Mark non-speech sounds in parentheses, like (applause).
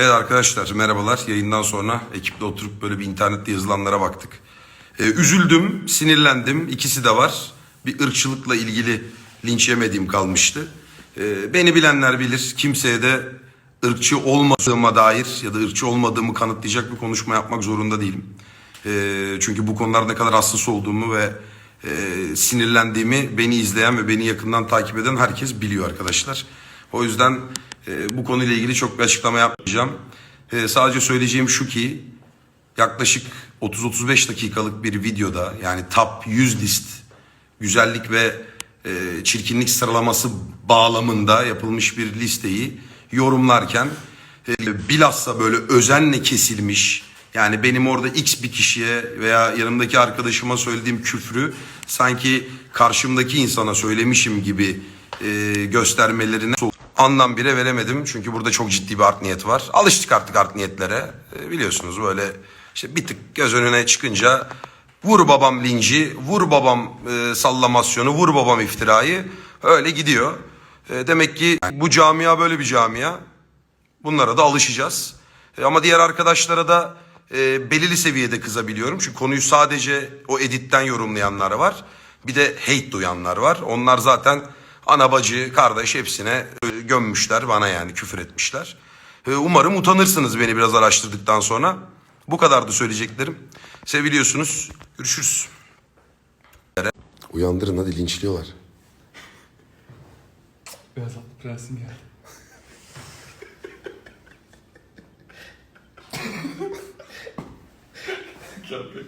Evet arkadaşlar merhabalar. Yayından sonra ekiple oturup böyle bir internette yazılanlara baktık. Ee, üzüldüm, sinirlendim. İkisi de var. Bir ırkçılıkla ilgili linç yemediğim kalmıştı. Ee, beni bilenler bilir. Kimseye de ırkçı olmadığıma dair ya da ırkçı olmadığımı kanıtlayacak bir konuşma yapmak zorunda değilim. Ee, çünkü bu konularda ne kadar hassas olduğumu ve e, sinirlendiğimi beni izleyen ve beni yakından takip eden herkes biliyor arkadaşlar. O yüzden e, bu konuyla ilgili çok bir açıklama yapmayacağım. E, sadece söyleyeceğim şu ki yaklaşık 30-35 dakikalık bir videoda yani top 100 list güzellik ve e, çirkinlik sıralaması bağlamında yapılmış bir listeyi yorumlarken e, bilhassa böyle özenle kesilmiş yani benim orada x bir kişiye veya yanımdaki arkadaşıma söylediğim küfrü sanki karşımdaki insana söylemişim gibi e, göstermelerine anlam bile veremedim. Çünkü burada çok ciddi bir art niyet var. Alıştık artık art niyetlere. E, biliyorsunuz böyle işte bir tık göz önüne çıkınca vur babam linci, vur babam e, sallamasyonu, vur babam iftirayı öyle gidiyor. E, demek ki bu camia böyle bir camia. Bunlara da alışacağız. E, ama diğer arkadaşlara da e, belirli seviyede kızabiliyorum. Çünkü konuyu sadece o editten yorumlayanlar var. Bir de hate duyanlar var. Onlar zaten ana bacı, kardeş hepsine e, gömmüşler bana yani küfür etmişler. E, umarım utanırsınız beni biraz araştırdıktan sonra. Bu kadardı söyleyeceklerim. Seviliyorsunuz. Görüşürüz. Uyandırın hadi linçliyorlar. Atlı prensin geldi. (laughs) Gel bak.